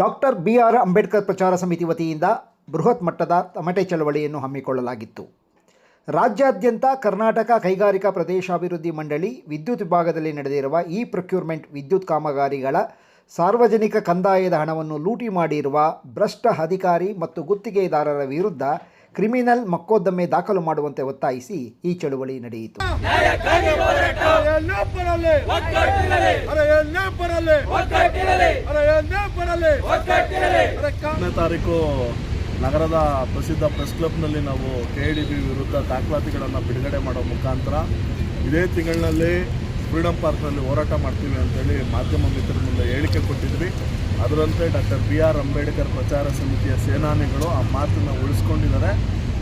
Doctor B R Ambedkar ಪ್ರಚಾರ ಸಮಿತಿ ವತಿಯಿಂದ ಬೃಹತ್ ಮಟ್ಟದ ತಮಟೆ ಚಳವಳಿಯನ್ನು ಹಮ್ಮಿಕೊಳ್ಳಲಾಗಿತ್ತು. ರಾಜ್ಯಾದ್ಯಂತ ಕರ್ನಾಟಕ ಕೈಗಾರಿಕಾ ಪ್ರದೇಶಾಭಿವೃದ್ಧಿ ಮಂಡಳಿ ವಿದ್ಯುತ್ ವಿಭಾಗದಲ್ಲಿ ನಡೆದಿರುವ ಇ ಪ್ರೊಕ್ಯೂರ್ಮೆಂಟ್ ವಿದ್ಯುತ್ ಕಾಮಗಾರಿಗಳ ಸಾರ್ವಜನಿಕ ಕಂದಾಯದ ಹಣವನ್ನು ಲೂಟಿ ಮಾಡಿರುವ ಭ್ರಷ್ಟ ಅಧಿಕಾರಿ ಮತ್ತು ಗುತ್ತಿಗೆದಾರರ ವಿರುದ್ಧ ಕ್ರಿಮಿನಲ್ ಮೊಕದ್ದಮೆ ದಾಖಲು ಮಾಡುವಂತೆ ಒತ್ತಾಯಿಸಿ ಈ ಚಳುವಳಿ ನಡೆಯಿತು. ಹತ್ತನೇ ತಾರೀಕು ನಗರದ ಪ್ರಸಿದ್ಧ ಪ್ರೆಸ್ ಕ್ಲಬ್ನಲ್ಲಿ ನಾವು ಕೆ ಡಿ ಬಿ ವಿರುದ್ಧ ದಾಖಲಾತಿಗಳನ್ನು ಬಿಡುಗಡೆ ಮಾಡೋ ಮುಖಾಂತರ ಇದೇ ತಿಂಗಳಿನಲ್ಲಿ ಫ್ರೀಡಮ್ ಪಾರ್ಕ್ನಲ್ಲಿ ಹೋರಾಟ ಮಾಡ್ತೀವಿ ಅಂತೇಳಿ ಮಾಧ್ಯಮ ಮಿತ್ರರ ಮುಂದೆ ಹೇಳಿಕೆ ಕೊಟ್ಟಿದ್ವಿ. ಅದರಂತೆ ಡಾಕ್ಟರ್ ಬಿ ಆರ್ ಅಂಬೇಡ್ಕರ್ ಪ್ರಚಾರ ಸಮಿತಿಯ ಸೇನಾನಿಗಳು ಆ ಮಾತನ್ನು ಉಳಿಸ್ಕೊಂಡಿದ್ದಾರೆ.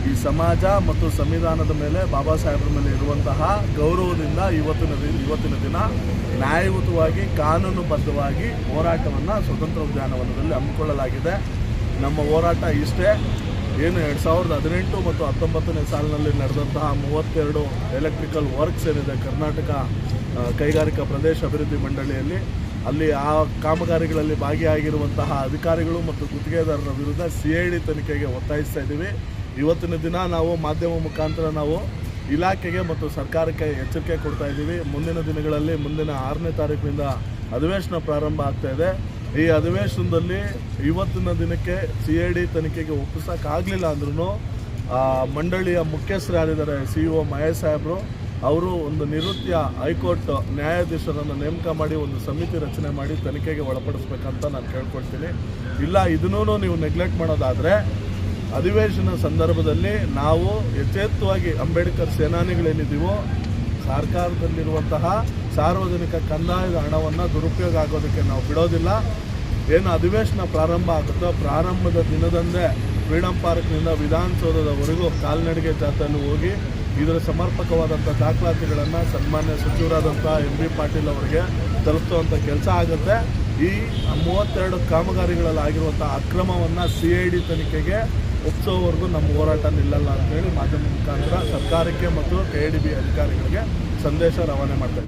ಈ ಸಮಾಜ ಮತ್ತು ಸಂವಿಧಾನದ ಮೇಲೆ ಬಾಬಾ ಸಾಹೇಬ್ರ ಮೇಲೆ ಇರುವಂತಹ ಗೌರವದಿಂದ ಇವತ್ತಿನ ಇವತ್ತಿನ ದಿನ ನ್ಯಾಯಯುತವಾಗಿ, ಕಾನೂನುಬದ್ಧವಾಗಿ ಹೋರಾಟವನ್ನು, ಸ್ವತಂತ್ರ ಉದ್ಯಾನವನದಲ್ಲಿ ಹಮ್ಮಿಕೊಳ್ಳಲಾಗಿದೆ. ನಮ್ಮ ಹೋರಾಟ ಇಷ್ಟೇ. ಏನು ಎರಡು ಸಾವಿರದ ಹದಿನೆಂಟು ಮತ್ತು ಹತ್ತೊಂಬತ್ತನೇ ಸಾಲಿನಲ್ಲಿ ನಡೆದಂತಹ ಮೂವತ್ತೆರಡು ಎಲೆಕ್ಟ್ರಿಕಲ್ ವರ್ಕ್ಸ್ ಏನಿದೆ ಕರ್ನಾಟಕ ಕೈಗಾರಿಕಾ ಪ್ರದೇಶ ಅಭಿವೃದ್ಧಿ ಮಂಡಳಿಯಲ್ಲಿ, ಅಲ್ಲಿ ಆ ಕಾಮಗಾರಿಗಳಲ್ಲಿ ಭಾಗಿಯಾಗಿರುವಂತಹ ಅಧಿಕಾರಿಗಳು ಮತ್ತು ಗುತ್ತಿಗೆದಾರರ ವಿರುದ್ಧ ಸಿ ಐ ಡಿ ತನಿಖೆಗೆ ಒತ್ತಾಯಿಸ್ತಾ ಇದ್ದೀವಿ. ಇವತ್ತಿನ ದಿನ ನಾವು ಮಾಧ್ಯಮ ಮುಖಾಂತರ ನಾವು ಇಲಾಖೆಗೆ ಮತ್ತು ಸರ್ಕಾರಕ್ಕೆ ಎಚ್ಚರಿಕೆ ಕೊಡ್ತಾ ಇದ್ದೀವಿ. ಮುಂದಿನ ದಿನಗಳಲ್ಲಿ ಮುಂದಿನ ಆರನೇ ತಾರೀಕಿನಿಂದ ಅಧಿವೇಶನ ಪ್ರಾರಂಭ ಆಗ್ತಾ ಇದೆ. ಈ ಅಧಿವೇಶನದಲ್ಲಿ ಇವತ್ತಿನ ದಿನಕ್ಕೆ ಸಿ ಐ ಡಿ ತನಿಖೆಗೆ ಒಪ್ಪಿಸೋಕ್ಕಾಗಲಿಲ್ಲ ಅಂದ್ರೂ ಮಂಡಳಿಯ ಮುಖ್ಯಸ್ಥರು ಯಾರಿದ್ದಾರೆ? ಸಿ ಒ ಮಹೇಶ್ ಸಾಹೇಬರು, ಅವರು ಒಂದು ನಿವೃತ್ತಿಯ ಹೈಕೋರ್ಟ್ ನ್ಯಾಯಾಧೀಶರನ್ನು ನೇಮಕ ಮಾಡಿ ಒಂದು ಸಮಿತಿ ರಚನೆ ಮಾಡಿ ತನಿಖೆಗೆ ಒಳಪಡಿಸ್ಬೇಕಂತ ನಾನು ಕೇಳ್ಕೊಳ್ತೀನಿ. ಇಲ್ಲ ಇದನ್ನೂ ನೀವು ನೆಗ್ಲೆಕ್ಟ್ ಮಾಡೋದಾದರೆ ಅಧಿವೇಶನ ಸಂದರ್ಭದಲ್ಲಿ ನಾವು ಯಥೇತ್ವವಾಗಿ ಅಂಬೇಡ್ಕರ್ ಸೇನಾನಿಗಳೇನಿದ್ದೀವೋ, ಸರ್ಕಾರದಲ್ಲಿರುವಂತಹ ಸಾರ್ವಜನಿಕ ಕಂದಾಯದ ಹಣವನ್ನು ದುರುಪಯೋಗ ಆಗೋದಕ್ಕೆ ನಾವು ಬಿಡೋದಿಲ್ಲ. ಏನು ಅಧಿವೇಶನ ಪ್ರಾರಂಭ ಆಗುತ್ತೋ, ಪ್ರಾರಂಭದ ದಿನದಂದೇ ಫ್ರೀಡಮ್ ಪಾರ್ಕ್ನಿಂದ ವಿಧಾನಸೌಧದವರೆಗೂ ಕಾಲ್ನಡಿಗೆ ಜಾಥೆಯಲ್ಲಿ ಹೋಗಿ ಇದರ ಸಮರ್ಪಕವಾದಂಥ ದಾಖಲಾತಿಗಳನ್ನು ಸನ್ಮಾನ್ಯ ಸಚಿವರಾದಂಥ ಎಂ ಬಿ ಪಾಟೀಲ್ ಅವರಿಗೆ ತಲುಪಿಸುವಂಥ ಕೆಲಸ ಆಗುತ್ತೆ. ಈ ಮೂವತ್ತೆರಡು ಕಾಮಗಾರಿಗಳಲ್ಲಿ ಆಗಿರುವಂಥ ಅಕ್ರಮವನ್ನು ಸಿ ಐ ಡಿ ತನಿಖೆಗೆ ಒಪ್ಪಿಸೋವರೆಗೂ ನಮ್ಮ ಹೋರಾಟ ನಿಲ್ಲಲ್ಲ ಅಂತೇಳಿ ಮಾಧ್ಯಮ ಮುಖಾಂತರ ಸರ್ಕಾರಕ್ಕೆ ಮತ್ತು ಕೆ ಅಧಿಕಾರಿಗಳಿಗೆ ಸಂದೇಶ ರವಾನೆ ಮಾಡ್ತಾ ಇದ್ದೀವಿ.